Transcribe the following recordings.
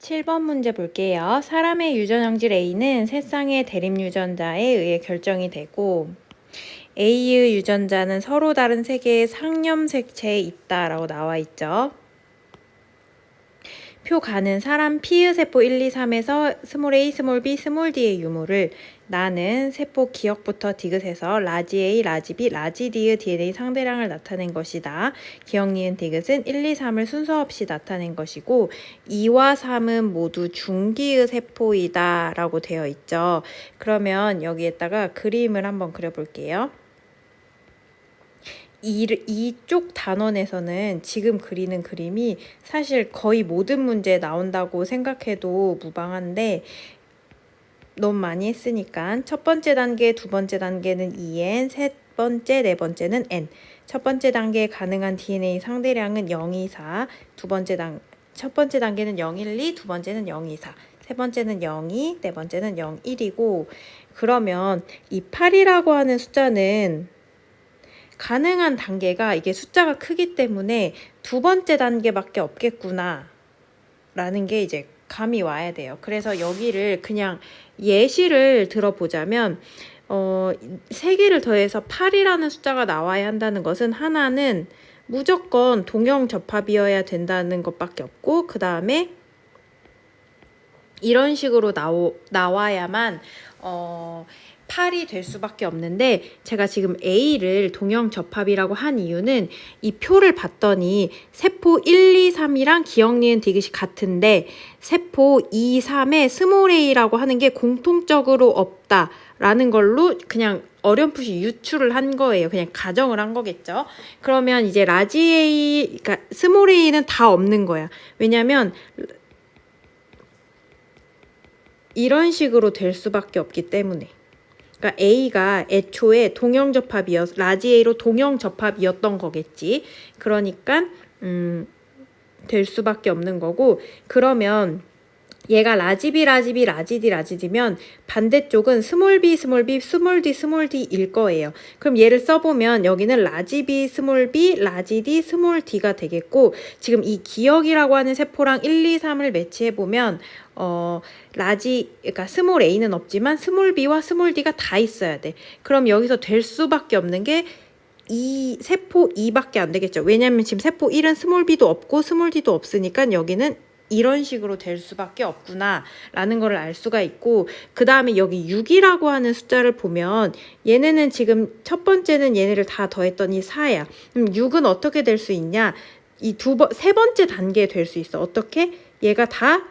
7번 문제 볼게요. 사람의 유전형질 A는 세상의 대립 유전자에 의해 결정이 되고 A의 유전자는 서로 다른 세 개의 상념색체에 있다라고 나와 있죠. 표 가는 사람 P의 세포 1, 2, 3에서 스몰 a, 스몰 b, 스몰 d의 유무를 나는 세포 기억부터 디귿에서 라지 A, 라지 B, 라지 D의 DNA 상대량을 나타낸 것이다. 기억 니은 디귿은 1, 2, 3을 순서 없이 나타낸 것이고 2와 3은 모두 중기의 세포이다 라고 되어 있죠. 그러면 여기에다가 그림을 한번 그려볼게요. 이, 이쪽 단원에서는 지금 그리는 그림이 사실 거의 모든 문제에 나온다고 생각해도 무방한데 너무 많이 했으니까 첫 번째 단계, 두 번째 단계는 2n, 세 번째, 네 번째는 n. 첫 번째 단계에 가능한 DNA 상대량은 0, 2, 4. 두 번째 단, 첫 번째 단계는 0, 1, 2, 두 번째는 0, 2, 4. 세 번째는 0, 2, 네 번째는 0, 1이고 그러면 이 8이라고 하는 숫자는 가능한 단계가 이게 숫자가 크기 때문에 두 번째 단계밖에 없겠구나. 라는 게 이제 감이 와야 돼요. 그래서 여기를 그냥 예시를 들어보자면, 어, 세 개를 더해서 8이라는 숫자가 나와야 한다는 것은 하나는 무조건 동형 접합이어야 된다는 것밖에 없고, 그 다음에 이런 식으로 나오, 나와야만, 어, 8이 될 수밖에 없는데 제가 지금 A를 동형 접합이라고 한 이유는 이 표를 봤더니 세포 1, 2, 3이랑 기억 니은 디귿이 같은데 세포 2, 3에 스몰 a라고 하는 게 공통적으로 없다 라는 걸로 그냥 어렴풋이 유출을 한 거예요. 그냥 가정을 한 거겠죠. 그러면 이제 라지 A, 그러니까 스몰 a는 다 없는 거야. 왜냐면 이런 식으로 될 수밖에 없기 때문에. 그러니까 A가 애초에 동형 접합이었 라지 A로 동형 접합이었던 거겠지. 그러니까 음, 될 수밖에 없는 거고 그러면 얘가 라지비 라지비 라지디 라지디면 반대쪽은 스몰 b 스몰 b 스몰 d 스몰 d일 거예요. 그럼 얘를 써보면 여기는 라지비 스몰 b 라지디 스몰 d가 되겠고 지금 이 기억이라고 하는 세포랑 1, 2, 3을 매치해 보면 어 라지 그러니까 스몰 a는 없지만 스몰 b와 스몰 d가 다 있어야 돼. 그럼 여기서 될 수밖에 없는 게 이 세포 2밖에 안 되겠죠. 왜냐면 지금 세포 1은 스몰 b도 없고 스몰 d도 없으니까 여기는 이런 식으로 될 수밖에 없구나 라는 거를 알 수가 있고 그 다음에 여기 6이라고 하는 숫자를 보면 얘네는 지금 첫 번째는 얘네를 다 더했더니 4야. 그럼 6은 어떻게 될 수 있냐? 이 두 번 세 번째 단계에 될 수 있어. 어떻게? 얘가 다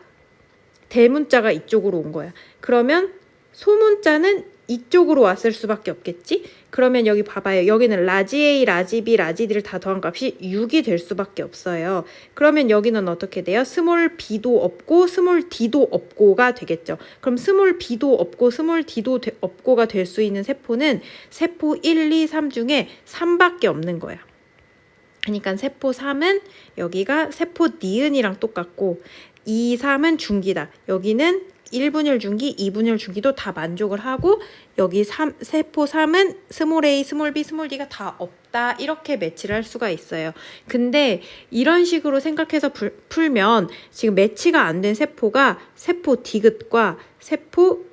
대문자가 이쪽으로 온 거야. 그러면 소문자는 이쪽으로 왔을 수밖에 없겠지? 그러면 여기 봐봐요. 여기는 라지 A, 라지 B, 라지 D를 다 더한 값이 6이 될 수밖에 없어요. 그러면 여기는 어떻게 돼요? 스몰 B도 없고 스몰 D도 없고가 되겠죠. 그럼 스몰 B도 없고 스몰 D도 되, 없고가 될 수 있는 세포는 세포 1, 2, 3 중에 3밖에 없는 거야. 그러니까 세포 3은 여기가 세포 니은이랑 똑같고 2, 3은 중기다. 여기는 1분율 중기, 2분율 중기도 다 만족을 하고 여기 3, 세포 3은 스몰 a, 스몰 b, 스몰 d가 다 없다 이렇게 매치를 할 수가 있어요. 근데 이런 식으로 생각해서 불, 풀면 지금 매치가 안 된 세포가 세포 디귿과 세포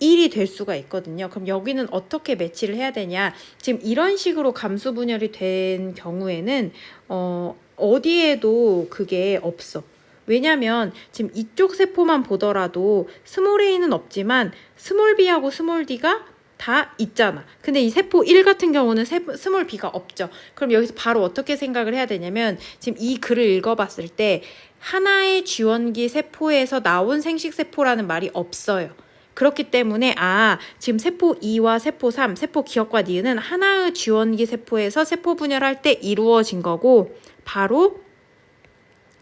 1이 될 수가 있거든요. 그럼 여기는 어떻게 매치를 해야 되냐? 지금 이런 식으로 감수 분열이 된 경우에는 어, 어디에도 그게 없어. 왜냐면 지금 이쪽 세포만 보더라도 스몰 a는 없지만 스몰 b하고 스몰 d가 다 있잖아. 근데 이 세포 1 같은 경우는 세, 스몰 b가 없죠. 그럼 여기서 바로 어떻게 생각을 해야 되냐면 지금 이 글을 읽어봤을 때 하나의 지원기 세포에서 나온 생식세포라는 말이 없어요. 그렇기 때문에 아 지금 세포 2와 세포 3, 세포 기억과 니은은 하나의 지원기 세포에서 세포 분열할 때 이루어진 거고 바로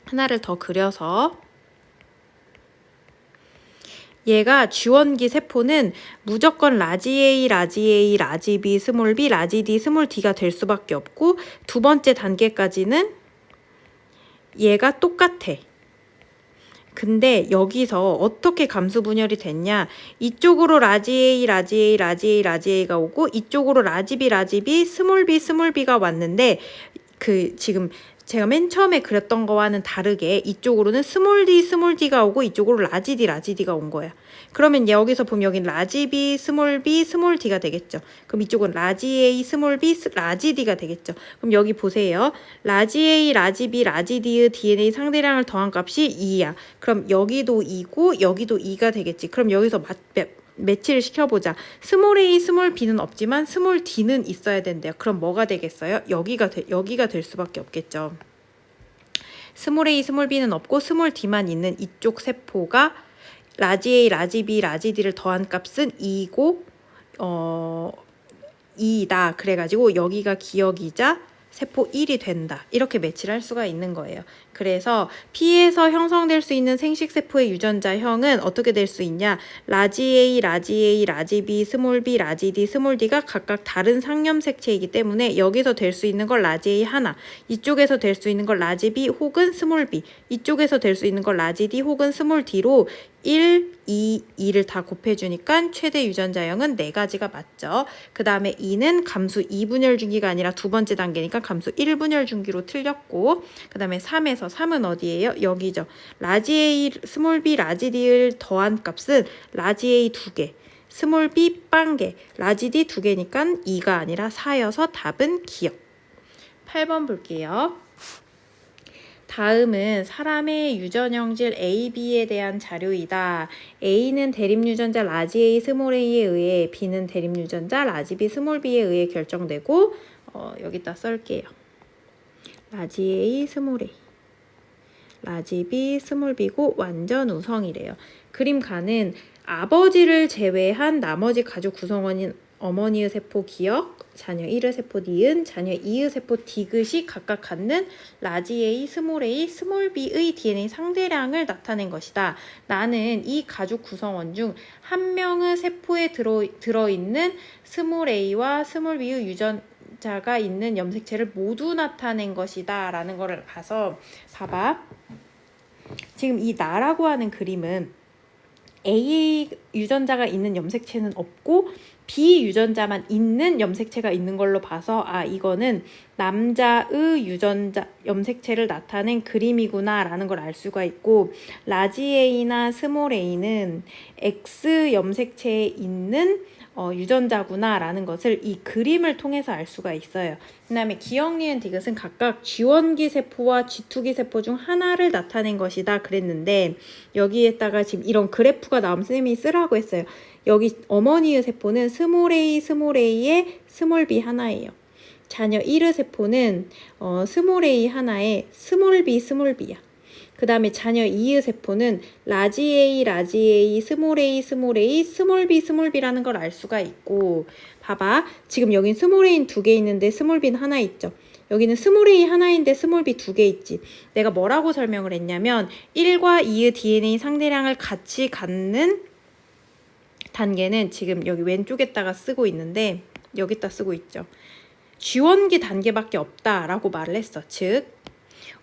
하나를 더 그려서 얘가 지원기 세포는 무조건 라지 A, 라지 A, 라지 B, 스몰 B, 라지 D, 스몰 D가 될 수밖에 없고 두 번째 단계까지는 얘가 똑같아. 근데 여기서 어떻게 감수 분열이 됐냐? 이쪽으로 라지 A, 라지 A, 라지 A, 라지 A가 오고 이쪽으로 라지 B, 라지 B, 스몰 B, 스몰 B가 왔는데 그 지금 제가 맨 처음에 그렸던 거와는 다르게 이쪽으로는 스몰 d 스몰 d가 오고 이쪽으로 라지 d 라지 d가 온 거야. 그러면 여기서 보면 여긴 라지 b 스몰 b 스몰 d가 되겠죠. 그럼 이쪽은 라지 a 스몰 b 스- 라지 d가 되겠죠. 그럼 여기 보세요. 라지 a 라지 b 라지 d의 dna 상대량을 더한 값이 2야. 그럼 여기도 2고 여기도 2가 되겠지. 그럼 여기서 맞, 매, 매치를 시켜보자. 스몰 a, 스몰 b는 없지만 스몰 d는 있어야 된대요. 그럼 뭐가 되겠어요? 여기가 되, 여기가 될 수밖에 없겠죠. 스몰 a, 스몰 b는 없고 스몰 d만 있는 이쪽 세포가 라지 a, 라지 b, 라지 d를 더한 값은 2고 어 2다. 그래가지고 여기가 기억이자 세포 1이 된다. 이렇게 매치를 할 수가 있는 거예요. 그래서 P에서 형성될 수 있는 생식세포의 유전자형은 어떻게 될 수 있냐? 라지 A, 라지 A, 라지 B, 스몰 B, 라지 D, 스몰 D가 각각 다른 상염 색체이기 때문에 여기서 될 수 있는 걸 라지 A 하나, 이쪽에서 될 수 있는 걸 라지 B 혹은 스몰 B, 이쪽에서 될 수 있는 걸 라지 D 혹은 스몰 D로 1, 2, 2를 다 곱해주니까 최대 유전자형은 네 가지가 맞죠. 그 다음에 2는 감수 2분열 중기가 아니라 두 번째 단계니까 감수 1분열 중기로 틀렸고 그 다음에 3에서 3은 어디예요? 여기죠. 라지 A, 스몰 b, 라지 d를 더한 값은 라지 A 두 개, 스몰 b 빵 개, 라지 d 두 개니까 2가 아니라 4여서 답은 기억. 8번 볼게요. 다음은 사람의 유전형질 A, B에 대한 자료이다. A는 대립유전자 라지 A, 스몰 A에 의해 B는 대립유전자 라지 B, 스몰 B에 의해 결정되고 어, 여기다 쓸게요. 라지 A, 스몰 A. 라지 B, 스몰 B고 완전 우성이래요. 그림가는 아버지를 제외한 나머지 가족 구성원인 어머니의 세포 기억, 자녀 1의 세포 니은, 자녀 2의 세포 디귿이 각각 갖는 라지 A, 스몰 A, 스몰 B의 DNA 상대량을 나타낸 것이다. 나는 이 가족 구성원 중 한 명의 세포에 들어, 들어있는 스몰 A와 스몰 B의 유전 자가 있는 염색체를 모두 나타낸 것이다. 라는 거를 봐서 봐봐. 지금 이 나라고 하는 그림은 A 유전자가 있는 염색체는 없고 B 유전자만 있는 염색체가 있는 걸로 봐서 아 이거는 남자의 유전자 염색체를 나타낸 그림이구나라는 걸 알 수가 있고 라지 A나 스몰 A는 X 염색체에 있는 어, 유전자구나라는 것을 이 그림을 통해서 알 수가 있어요. 그 다음에 기억 니은 디귿은 각각 G1기 세포와 G2기 세포 중 하나를 나타낸 것이다 그랬는데 여기에다가 지금 이런 그래프가 나오면 선생님이 쓰라고 했어요. 여기 어머니의 세포는 스몰 a 스몰 a에 스몰 b 하나예요. 자녀 1의 세포는 어, 스몰 a 하나에 스몰 b 스몰 b야. 그 다음에 자녀 2의 세포는 라지 A, 라지 A, 스몰 A, 스몰 A, 스몰 B, 스몰 B라는 걸 알 수가 있고 봐봐 지금 여긴 스몰 A는 두 개 있는데 스몰 B는 하나 있죠. 여기는 스몰 A 하나인데 스몰 B 두 개 있지. 내가 뭐라고 설명을 했냐면 1과 2의 DNA 상대량을 같이 갖는 단계는 지금 여기 왼쪽에다가 쓰고 있는데 여기다 쓰고 있죠. G1기 단계밖에 없다라고 말을 했어. 즉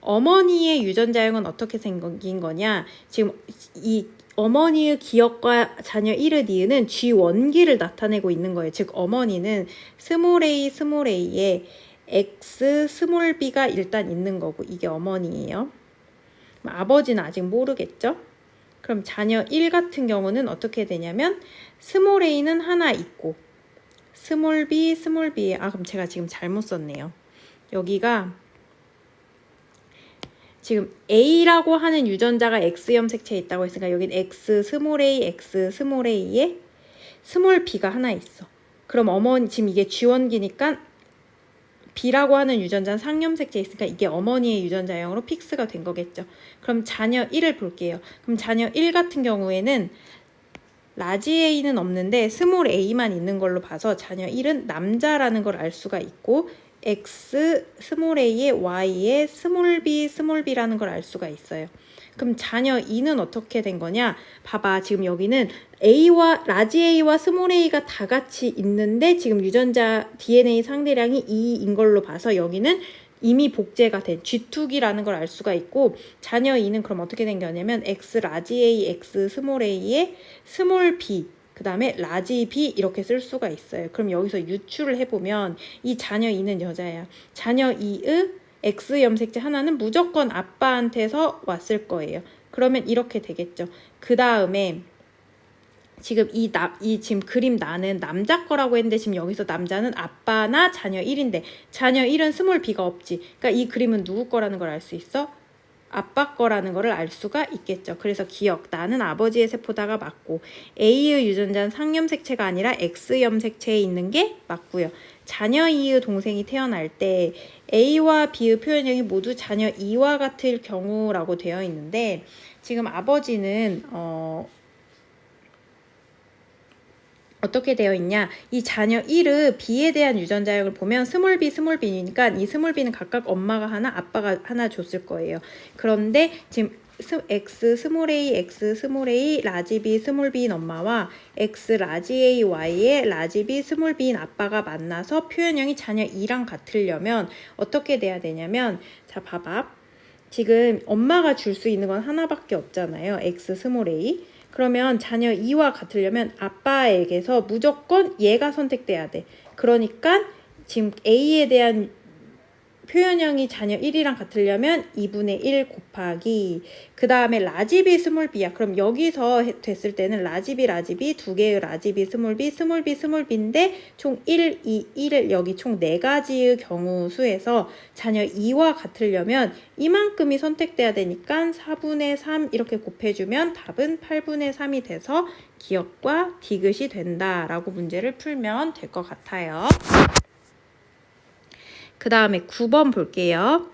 어머니의 유전자형은 어떻게 생긴 거냐? 지금 이 어머니의 기억과 자녀 1의 니은은 G1기를 나타내고 있는 거예요. 즉 어머니는 스몰 a 스몰 a에 x 스몰 b가 일단 있는 거고 이게 어머니예요. 아버지는 아직 모르겠죠? 그럼 자녀 1 같은 경우는 어떻게 되냐면 스몰 a는 하나 있고 스몰 b 스몰 b 아 그럼 제가 지금 잘못 썼네요. 여기가 지금 A라고 하는 유전자가 X 염색체에 있다고 했으니까 여긴 X 스몰 a X 스몰 a에 스몰 b가 하나 있어. 그럼 어머니 지금 이게 G1기니까 B라고 하는 유전자는 상염색체에 있으니까 이게 어머니의 유전자형으로 픽스가 된 거겠죠. 그럼 자녀 1을 볼게요. 그럼 자녀 1 같은 경우에는 라지 A는 없는데 스몰 A만 있는 걸로 봐서 자녀 1은 남자라는 걸 알 수가 있고 X 스몰 A에 Y에 스몰 B 스몰 B라는 걸 알 수가 있어요. 그럼 자녀 2는 어떻게 된 거냐? 봐봐. 지금 여기는 A와 라지 A와 스몰 A가 다 같이 있는데 지금 유전자 DNA 상대량이 2인 걸로 봐서 여기는 이미 복제가 된 G2기라는 걸 알 수가 있고 자녀 2는 그럼 어떻게 된 거냐면 X 라지 A, X 스몰 A에 스몰 B 그 다음에 라지 B 이렇게 쓸 수가 있어요. 그럼 여기서 유추를 해보면 이 자녀 2는 여자야. 자녀 2의 X 염색체 하나는 무조건 아빠한테서 왔을 거예요. 그러면 이렇게 되겠죠. 그 다음에 지금 이, 나, 이 지금 그림 나는 남자 거라고 했는데 지금 여기서 남자는 아빠나 자녀 1인데 자녀 1은 스몰 b가 없지. 그러니까 이 그림은 누구 거라는 걸 알 수 있어? 아빠 거라는 거를 알 수가 있겠죠. 그래서 기억, 나는 아버지의 세포다가 맞고 A의 유전자는 상염색체가 아니라 X 염색체에 있는 게 맞고요. 자녀 2의 동생이 태어날 때 A와 B의 표현형이 모두 자녀 2와 같을 경우라고 되어 있는데 지금 아버지는 어 어떻게 되어 있냐? 이 자녀 1의 B에 대한 유전자형을 보면 스몰 B, 스몰 B니까 이 스몰 B는 각각 엄마가 하나, 아빠가 하나 줬을 거예요. 그런데 지금 스, X 스몰 A, X 스몰 A, 라지 B, 스몰 B인 엄마와 X 라지 A, Y의 라지 B, 스몰 B인 아빠가 만나서 표현형이 자녀 2랑 같으려면 어떻게 돼야 되냐면 자 봐봐. 지금 엄마가 줄 수 있는 건 하나밖에 없잖아요. X 스몰 A. 그러면 자녀 2와 같으려면 아빠에게서 무조건 얘가 선택돼야 돼. 그러니까 지금 A에 대한 표현형이 자녀 1이랑 같으려면 2분의 1 곱하기 그 다음에 라지비 스몰 b야. 그럼 여기서 해- 됐을 때는 라지비 라지비 두 개의 라지비 스몰 b 스몰 b 스몰 b인데 총 1, 2, 1 여기 총 네 가지의 경우 수에서 자녀 2와 같으려면 이만큼이 선택돼야 되니까 4분의 3 이렇게 곱해주면 답은 8분의 3이 돼서 기억과 디귿이 된다라고 문제를 풀면 될 것 같아요. 그 다음에 9번 볼게요.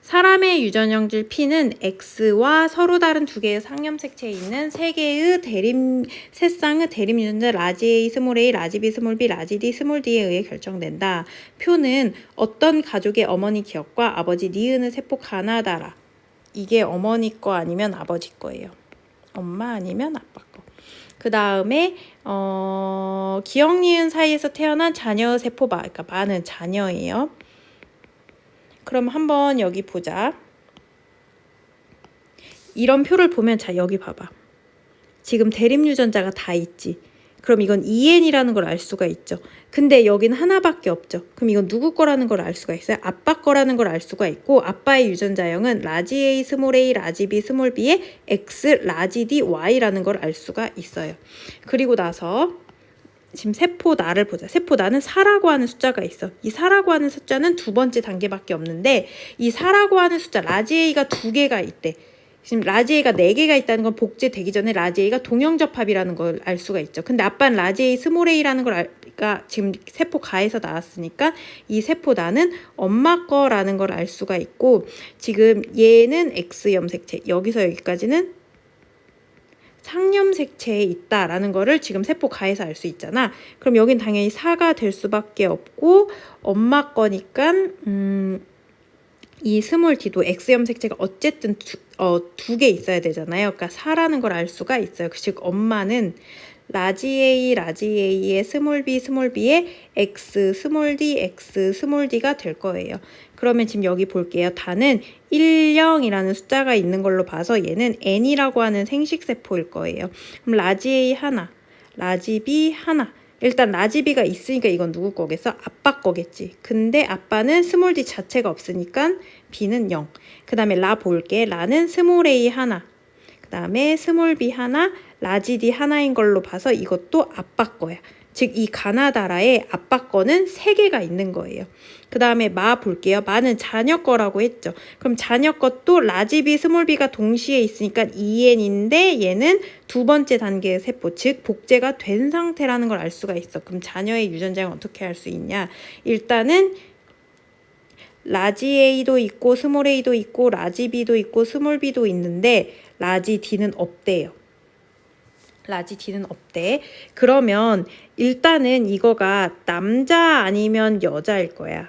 사람의 유전형질 P는 X와 서로 다른 두 개의 상염색체에 있는 세 개의 대림 세 쌍의 대림 유전자 라지 A, 스몰 A, 라지 B, 스몰 B, 라지 D, 스몰 D에 의해 결정된다. 표는 어떤 가족의 어머니 기억과 아버지 니은의 세포 가나다라. 이게 어머니 거 아니면 아버지 거예요. 엄마 아니면 아빠 거. 그 다음에 어, 기억 니은 사이에서 태어난 자녀 세포바, 그러니까 많은 자녀예요. 그럼 한번 여기 보자. 이런 표를 보면 자 여기 봐봐. 지금 대립 유전자가 다 있지. 그럼 이건 EN이라는 걸 알 수가 있죠. 근데 여기는 하나밖에 없죠. 그럼 이건 누구 거라는 걸 알 수가 있어요. 아빠 거라는 걸 알 수가 있고 아빠의 유전자형은 라지 A, 스몰 A, 라지 B, 스몰 B의 X, 라지 D, Y라는 걸 알 수가 있어요. 그리고 나서 지금 세포 나를 보자. 세포 나는 4라고 하는 숫자가 있어. 이 4라고 하는 숫자는 두 번째 단계밖에 없는데 이 4라고 하는 숫자 라지 A가 두 개가 있대. 지금 라지 A가 네 개가 있다는 건 복제되기 전에 라지 A가 동형접합이라는 걸 알 수가 있죠. 근데 아빠는 라지 A 스몰 A라는 걸 알까 지금 세포 가에서 나왔으니까 이 세포 나는 엄마 거라는 걸 알 수가 있고 지금 얘는 X 염색체 여기서 여기까지는 상염색체에 있다라는 거를 지금 세포 가에서 알 수 있잖아. 그럼 여긴 당연히 4가 될 수밖에 없고 엄마 거니까 음, 이 스몰 D도 X 염색체가 어쨌든 두, 어, 두 개 있어야 되잖아요. 그러니까 4라는 걸 알 수가 있어요. 즉 엄마는 라지 A, 라지 A의 스몰 b, 스몰 b의 x, 스몰 d, x, 스몰 d가 될 거예요. 그러면 지금 여기 볼게요. 다는 1, 0이라는 숫자가 있는 걸로 봐서 얘는 n이라고 하는 생식세포일 거예요. 그럼 라지 A 하나, 라지 B 하나. 일단 라지 B가 있으니까 이건 누구 거겠어? 아빠 거겠지. 근데 아빠는 스몰 d 자체가 없으니까 B는 0. 그 다음에 라 볼게. 라는 스몰 a 하나. 그 다음에 스몰 b 하나, 라지 d 하나인 걸로 봐서 이것도 아빠 거야. 즉 이 가나다라에 아빠 거는 세 개가 있는 거예요. 그 다음에 마 볼게요. 마는 자녀 거라고 했죠. 그럼 자녀 것도 라지 b, 스몰 b가 동시에 있으니까 EN인데 얘는 두 번째 단계의 세포, 즉 복제가 된 상태라는 걸 알 수가 있어. 그럼 자녀의 유전자는 어떻게 할수 있냐? 일단은 라지 A도 있고 스몰 A도 있고 라지 B도 있고 스몰 B도 있는데 라지 D는 없대요. 라지 D는 없대. 그러면 일단은 이거가 남자 아니면 여자일 거야.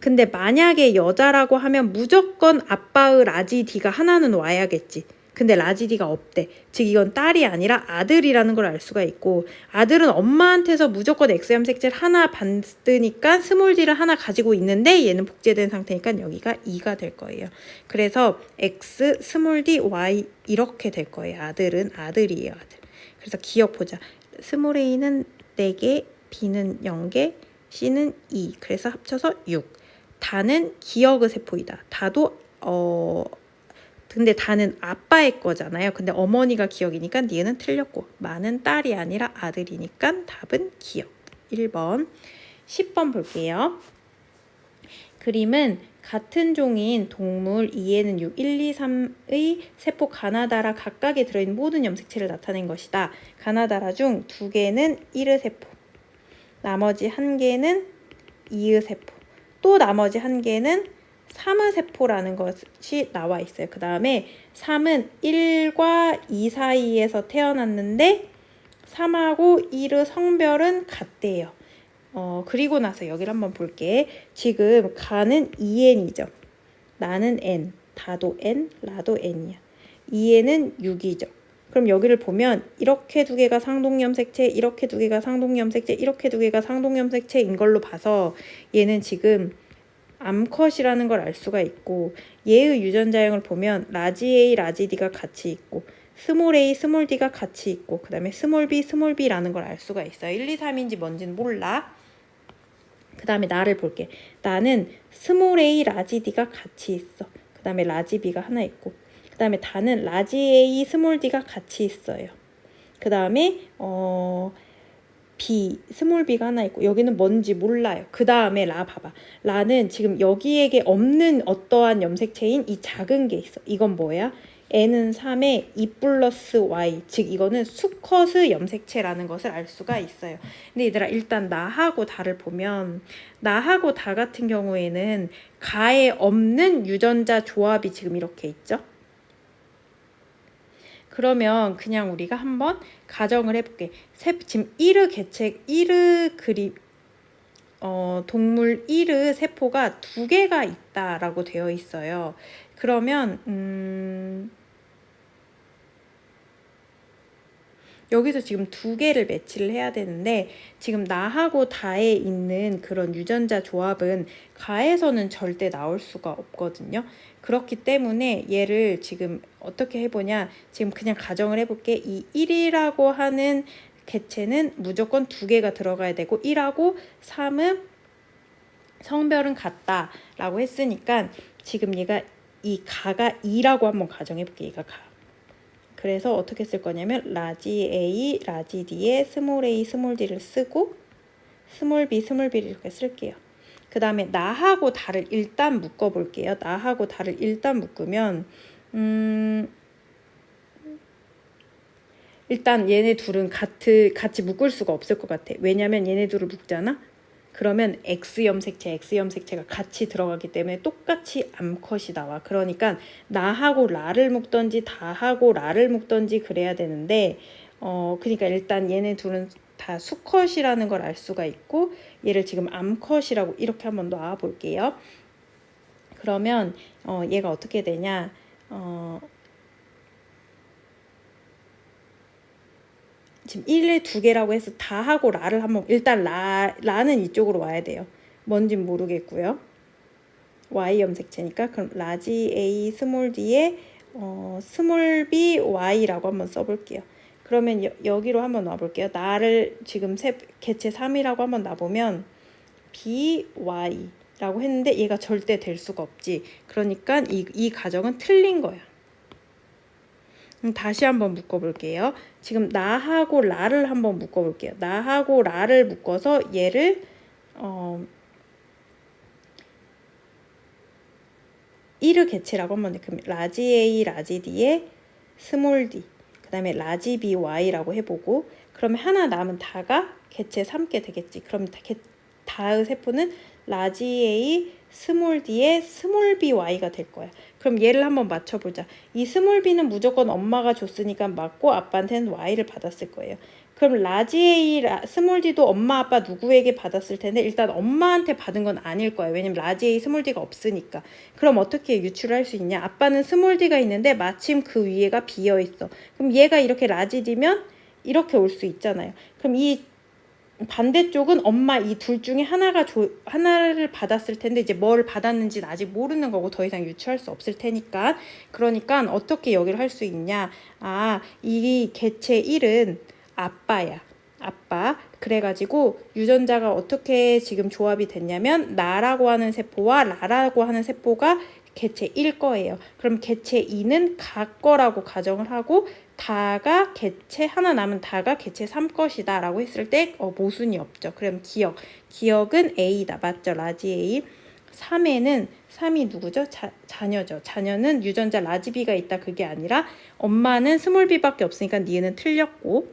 근데 만약에 여자라고 하면 무조건 아빠의 라지 D가 하나는 와야겠지. 근데 라지 D가 없대. 즉 이건 딸이 아니라 아들이라는 걸 알 수가 있고 아들은 엄마한테서 무조건 X 염색체를 하나 받으니까 스몰 D를 하나 가지고 있는데 얘는 복제된 상태니까 여기가 2가 될 거예요. 그래서 X 스몰 D Y 이렇게 될 거예요. 아들은 아들이에요. 아들. 그래서 기억 보자. 스몰 A는 4개, B는 0개, C는 2. 그래서 합쳐서 6. 다는 기억의 세포이다. 다도 어 근데 다는 아빠의 거잖아요. 근데 어머니가 기억이니까 니은은 틀렸고 마는 딸이 아니라 아들이니까 답은 기억. 1번. 10번 볼게요. 그림은 같은 종인 동물 2에는 6, 1, 2, 3의 세포 가나다라 각각에 들어있는 모든 염색체를 나타낸 것이다. 가나다라 중 두 개는 1의 세포, 나머지 한 개는 2의 세포, 또 나머지 한 개는 3의 세포라는 것이 나와 있어요. 그 다음에 3은 1과 2 사이에서 태어났는데 3하고 1의 성별은 같대요. 어, 그리고 나서 여기를 한번 볼게. 지금 가는 2n이죠. 나는 n, 다도 n, 라도 n이야. 2n은 6이죠. 그럼 여기를 보면 이렇게 두 개가 상동염색체, 이렇게 두 개가 상동염색체, 이렇게 두 개가 상동염색체인 걸로 봐서 얘는 지금 암컷이라는 걸 알 수가 있고 얘의 유전자형을 보면 라지 A, 라지 D가 같이 있고 스몰 a, 스몰 d가 같이 있고 그 다음에 스몰 b, 스몰 b라는 걸 알 수가 있어요. 1, 2, 3인지 뭔지는 몰라. 그 다음에 나를 볼게. 나는 스몰 a, 라지 d가 같이 있어. 그 다음에 라지 b가 하나 있고 그 다음에 다는 라지 a, 스몰 d가 같이 있어요. 그 다음에 어 B, 스몰 b가 하나 있고 여기는 뭔지 몰라요. 그 다음에 라 봐봐. 라는 지금 여기에게 없는 어떠한 염색체인 이 작은 게 있어. 이건 뭐야? n은 3에 2 플러스 y 즉 이거는 수컷의 염색체라는 것을 알 수가 있어요. 근데 얘들아 일단 나하고 다를 보면 나하고 다 같은 경우에는 가에 없는 유전자 조합이 지금 이렇게 있죠. 그러면 그냥 우리가 한번 가정을 해볼게. 세, 지금 1의 개체, 1의 그립, 어, 동물 1의 세포가 두 개가 있다라고 되어 있어요. 그러면, 음, 여기서 지금 두 개를 매치를 해야 되는데 지금 나하고 다에 있는 그런 유전자 조합은 가에서는 절대 나올 수가 없거든요. 그렇기 때문에 얘를 지금 어떻게 해보냐? 지금 그냥 가정을 해볼게. 이 1이라고 하는 개체는 무조건 두 개가 들어가야 되고 1하고 3은 성별은 같다라고 했으니까 지금 얘가 이 가가 2라고 한번 가정해 볼게. 얘가 가 그래서 어떻게 쓸 거냐면 라지 A, 라지 D에 스몰 a, 스몰 d를 쓰고 스몰 b, 스몰 b를 이렇게 쓸게요. 그 다음에 나하고 다를 일단 묶어 볼게요. 나하고 다를 일단 묶으면 음 일단 얘네 둘은 같이 같이 묶을 수가 없을 것 같아. 왜냐면 얘네 둘을 묶잖아. 그러면 X 염색체, X 염색체가 같이 들어가기 때문에 똑같이 암컷이 나와. 그러니까 나하고 라를 묶던지 다하고 라를 묶던지 그래야 되는데 어 그러니까 일단 얘네 둘은 다 수컷이라는 걸 알 수가 있고 얘를 지금 암컷이라고 이렇게 한번 놔 볼게요. 그러면 어 얘가 어떻게 되냐? 어 지금 1에 두 개라고 해서 다 하고 라를 한번 일단 라 라는 이쪽으로 와야 돼요. 뭔진 모르겠고요. Y 염색체니까 그럼 라지 A 스몰 D에 어, 스몰 B Y라고 한번 써볼게요. 그러면 여, 기로 한번 놔볼게요. 나를 지금 세, 개체 3이라고 한번 놔보면 B Y라고 했는데 얘가 절대 될 수가 없지. 그러니까 이, 이 가정은 틀린 거야. 다시 한번 묶어볼게요. 지금 나하고 라를 한번 묶어볼게요. 나하고 라를 묶어서 얘를 어, 1의 개체라고 한번 그럼 라지 A, 라지 D에 스몰 d 그 다음에 라지 B, Y라고 해보고 그러면 하나 남은 다가 개체 3개 되겠지. 그럼 다의 세포는 라지 A, 스몰 d에 스몰 by가 될 거야. 그럼 얘를 한번 맞춰보자. 이 스몰 b는 무조건 엄마가 줬으니까 맞고 아빠한테는 y를 받았을 거예요. 그럼 라지 A, 라, 스몰 d도 엄마 아빠 누구에게 받았을 텐데 일단 엄마한테 받은 건 아닐 거예요. 왜냐면 라지 A, 스몰 d가 없으니까. 그럼 어떻게 유출할 수 있냐? 아빠는 스몰 d가 있는데 마침 그 위에가 비어 있어. 그럼 얘가 이렇게 라지 d면 이렇게 올 수 있잖아요. 그럼 이 반대쪽은 엄마 이 둘 중에 하나가 조, 하나를 받았을 텐데 이제 뭘 받았는지는 아직 모르는 거고 더 이상 유추할 수 없을 테니까 그러니까 어떻게 여기를 할 수 있냐 아 이 개체 1은 아빠야 아빠. 그래가지고 유전자가 어떻게 지금 조합이 됐냐면 나라고 하는 세포와 라라고 하는 세포가 개체 1 거예요. 그럼 개체 2는 가 거라고 가정을 하고 다가 개체 하나 남은 다가 개체 3 것이다 라고 했을 때 어, 모순이 없죠. 그럼 기억. 기억은 A다. 맞죠? 라지 A. 3에는 3이 누구죠? 자, 자녀죠. 자녀는 유전자 라지 B가 있다 그게 아니라 엄마는 스몰 B밖에 없으니까 니은은 틀렸고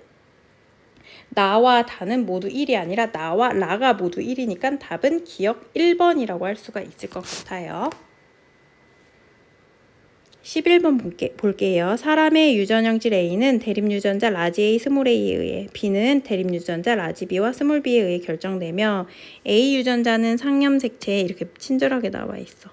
나와 다는 모두 1이 아니라 나와 라가 모두 1이니까 답은 기억 1번이라고 할 수가 있을 것 같아요. 11번 볼게, 볼게요. 사람의 유전형질 A는 대립유전자 라지 A 스몰 A에 의해 B는 대립유전자 라지 B와 스몰 B에 의해 결정되며 A 유전자는 상염 색체에 이렇게 친절하게 나와 있어.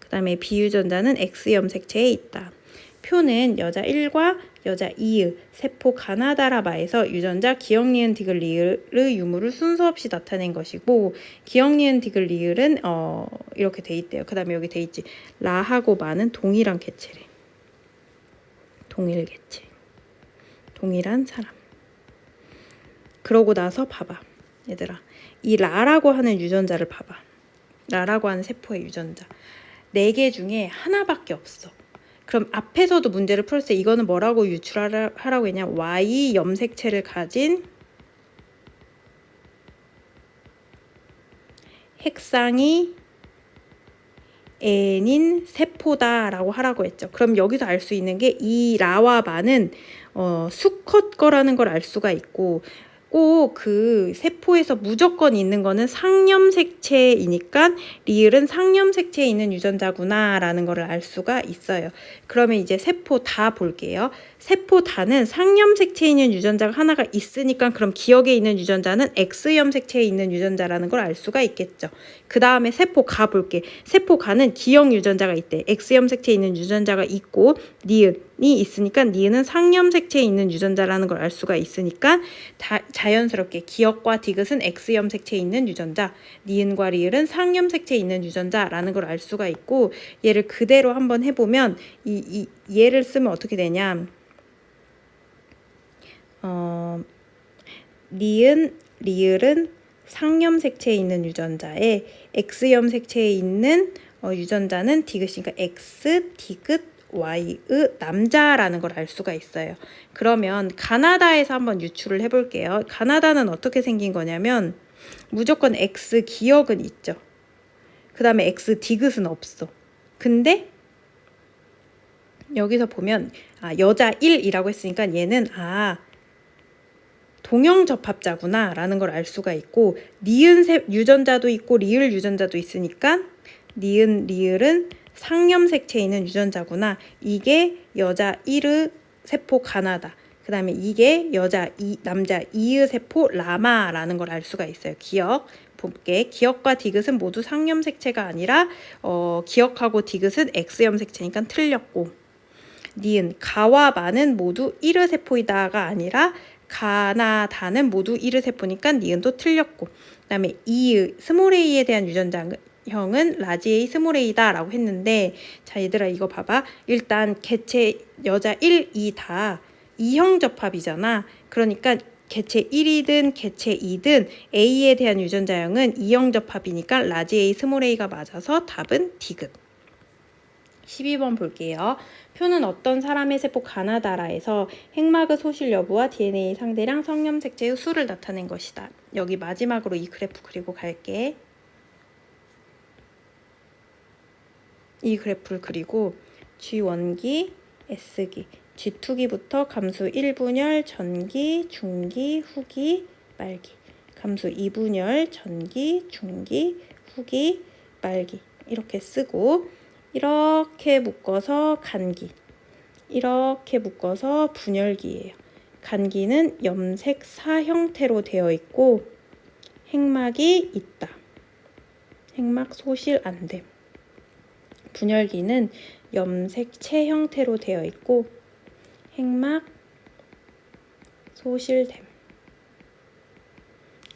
그 다음에 B 유전자는 X염 색체에 있다. 표는 여자 1과 여자 2의 세포 가나다라바에서 유전자 기억 니은 디귿 리을의 유무를 순서 없이 나타낸 것이고 기억 니은 디귿 리을은 어 이렇게 돼 있대요. 그 다음에 여기 돼 있지. 라하고 마는 동일한 개체래. 동일 개체. 동일한 사람. 그러고 나서 봐봐. 얘들아. 이 라라고 하는 유전자를 봐봐. 라라고 하는 세포의 유전자. 네 개 중에 하나밖에 없어. 그럼 앞에서도 문제를 풀었을 때 이거는 뭐라고 유출하라고 했냐? Y 염색체를 가진 핵상이 N인 세포다라고 하라고 했죠. 그럼 여기서 알 수 있는 게 이 라와 마는 어, 수컷 거라는 걸 알 수가 있고 꼭 그 세포에서 무조건 있는 거는 상염색체이니까 리을은 상염색체에 있는 유전자구나라는 거를 알 수가 있어요. 그러면 이제 세포 다 볼게요. 세포 다는 상염색체에 있는 유전자가 하나가 있으니까 그럼 기억에 있는 유전자는 X염색체에 있는 유전자라는 걸 알 수가 있겠죠. 그 다음에 세포 가 볼게. 세포 가는 기억 유전자가 있대. X염색체에 있는 유전자가 있고 니은 이 있으니까 니은은 상염색체에 있는 유전자라는 걸 알 수가 있으니까 다 자연스럽게 기억과 디귿은 X염색체에 있는 유전자, 니은과 리을은 상염색체에 있는 유전자라는 걸 알 수가 있고 얘를 그대로 한번 해보면 이, 이 얘를 쓰면 어떻게 되냐? 어, 니은, 리을은 상염 색체에 있는 유전자에 X염 색체에 있는 어, 유전자는 디귿이니까 X, 디귿, Y의 남자라는 걸 알 수가 있어요. 그러면 가나다에서 한번 유출을 해볼게요. 가나다는 어떻게 생긴 거냐면 무조건 X 기억은 있죠. 그 다음에 X 디귿은 없어. 근데 여기서 보면 아, 여자 1이라고 했으니까 얘는 아 동형 접합자구나라는 걸 알 수가 있고 니은 세, 유전자도 있고 리을 유전자도 있으니까 니은 리을은 상염색체에 있는 유전자구나. 이게 여자 1의 세포 가나다. 그 다음에 이게 여자 이 남자 2의 세포 라마라는 걸 알 수가 있어요. 기억 볼게. 기억과 디귿은 모두 상염색체가 아니라 어, 기억하고 디귿은 X염색체니까 틀렸고 니은 가와 마는 모두 1의 세포이다가 아니라 가나다는 모두 1의 세포니까 니은도 틀렸고 그 다음에 이의 스몰 a에 대한 유전자형은 라지 a 스몰 a다 라고 했는데 자 얘들아 이거 봐봐. 일단 개체 여자 1, 2 다 이형 접합이잖아. 그러니까 개체 1이든 개체 2든 A에 대한 유전자형은 이형 접합이니까 라지 A 스몰 a가 맞아서 답은 디귿 12번 볼게요. 표는 어떤 사람의 세포 가나다라에서 핵막의 소실 여부와 DNA 상대량 성염색체의 수를 나타낸 것이다. 여기 마지막으로 이 그래프 그리고 갈게. 이 그래프를 그리고 G1기, S기, G2기부터 감수 1분열, 전기, 중기, 후기, 말기. 감수 2분열, 전기, 중기, 후기, 말기. 이렇게 쓰고 이렇게 묶어서 간기. 이렇게 묶어서 분열기예요. 간기는 염색 사 형태로 되어 있고 핵막이 있다. 핵막 소실 안 됨. 분열기는 염색체 형태로 되어 있고 핵막 소실됨.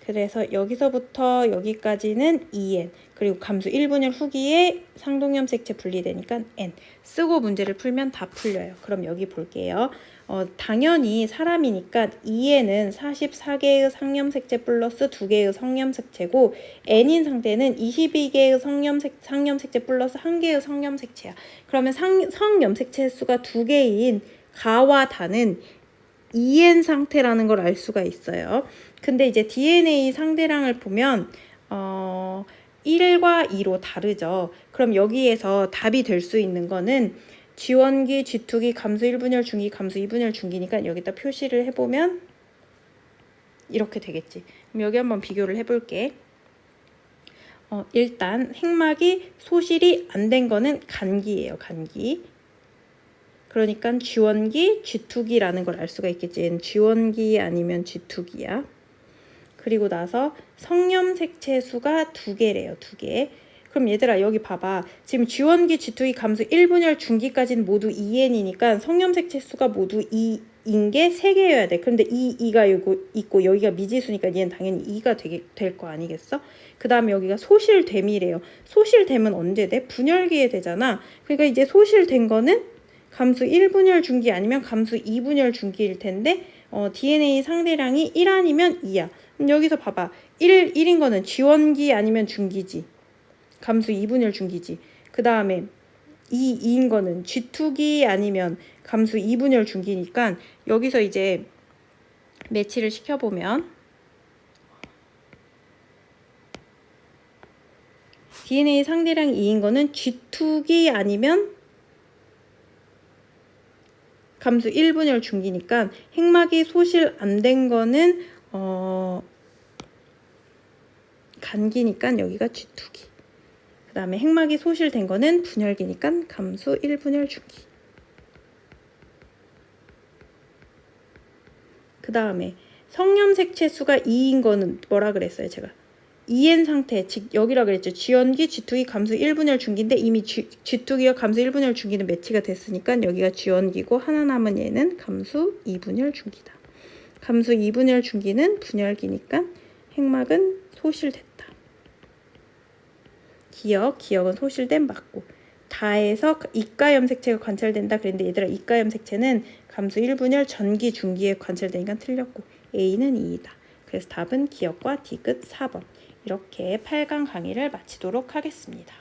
그래서 여기서부터 여기까지는 2n 그리고 감수 1분열 후기에 상동염색체 분리되니까 n 쓰고 문제를 풀면 다 풀려요. 그럼 여기 볼게요. 어, 당연히 사람이니까 2n은 44개의 상염색체 플러스 2개의 성염색체고 n인 상태는 22개의 성염색, 상염색체 플러스 1개의 성염색체야. 그러면 상, 성염색체 수가 2개인 가와 다는 2n 상태라는 걸 알 수가 있어요. 근데 이제 DNA 상대량을 보면 어 1과 2로 다르죠. 그럼 여기에서 답이 될 수 있는 거는 지원기, G2기, 감수 1분열 중기, 감수 2분열 중기니까 여기다 표시를 해보면 이렇게 되겠지. 그럼 여기 한번 비교를 해볼게. 어, 일단 핵막이 소실이 안 된 거는 간기예요. 간기. 그러니까 G1기, G2기라는 걸 알 수가 있겠지. 얘는 G1기 아니면 G2기야. 그리고 나서 성염색체 수가 두 개래요. 두 개. 그럼 얘들아 여기 봐봐. 지금 G1기, G2기 감수 1분열 중기까지는 모두 2n이니까 성염색체 수가 모두 2인 게 3개여야 돼. 그런데 이 2가 여기 있고 여기가 미지수니까 얘는 당연히 2가 되게 될거 아니겠어? 그 다음에 여기가 소실됨이래요. 소실됨은 언제 돼? 분열기에 되잖아. 그러니까 이제 소실된 거는 감수 1분열 중기 아니면 감수 2분열 중기일 텐데 어, DNA 상대량이 1 아니면 2야. 그럼 여기서 봐봐. 1, 1인 거는 지원기 아니면 중기지. 감수 2분열 중기지. 그 다음에 2, 2인 거는 G2기 아니면 감수 2분열 중기니까 여기서 이제 매치를 시켜보면 DNA 상대량 2인 거는 G2기 아니면 감수 1분열 중기니까 핵막이 소실 안 된 거는 어 간기니까 여기가 G2기. 그 다음에 핵막이 소실된 거는 분열기니까 감수 1분열 중기. 그 다음에 성염색체 수가 2인 거는 뭐라 그랬어요 제가 2n 상태 즉 여기라 그랬죠 지연기 G2기 감수 1분열 중기인데 이미 G, G2기와 감수 1분열 중기는 매치가 됐으니까 여기가 지연기고 하나 남은 얘는 감수 2분열 중기다 감수 2분열 중기는 분열기니까 핵막은 소실됐다 기억 기억은 소실된 맞고 다에서 이가 염색체가 관찰된다 그랬는데 얘들아 이가 염색체는 감수 1분열 전기 중기에 관찰되니까 틀렸고 A는 2이다. 그래서 답은 기억과 디귿 4번. 이렇게 8강 강의를 마치도록 하겠습니다.